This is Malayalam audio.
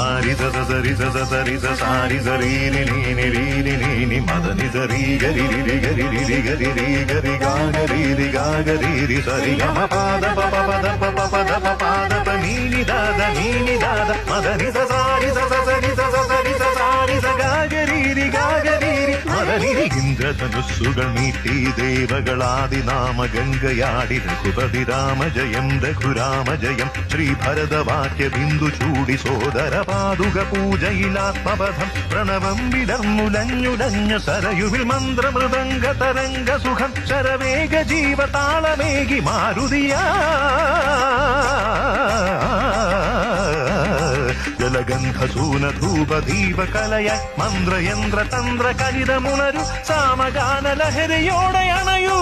సారిద సరిద సరిద సారి సరీని నీని రీని నీని మదని సరీ గరి రి గరి రి గరి రి గరి గాగరి రి గాగరి రి సరి గమ పాద ഇന്ദ്രധനുസ്സുകൾ നീട്ടി ദേവകളാദിനാമ ഗംഗയാടി രഘുപതി രാമ ജയം രഘുരാമ ജയം ശ്രീ ഭരതവാക്യ ബിന്ദു ചൂടി സോദര പാതുക പൂജയിലാത്മപഥം പ്രണവം വിടർന്നുലഞ്ഞുലഞ്ഞ സരയുവിൽ മന്ത്രമൃദംഗ തരംഗ സുഖം ശരവേഗ ജീവതാളമേകി മാരുതിയാ. ജലഗന്ധസൂന ധൂപ ദീപ കലയ മന്ത്രയന്ത്ര തന്ത്ര കലിതമുണരു സാമഗാന ലഹരിയോടെ അണയൂ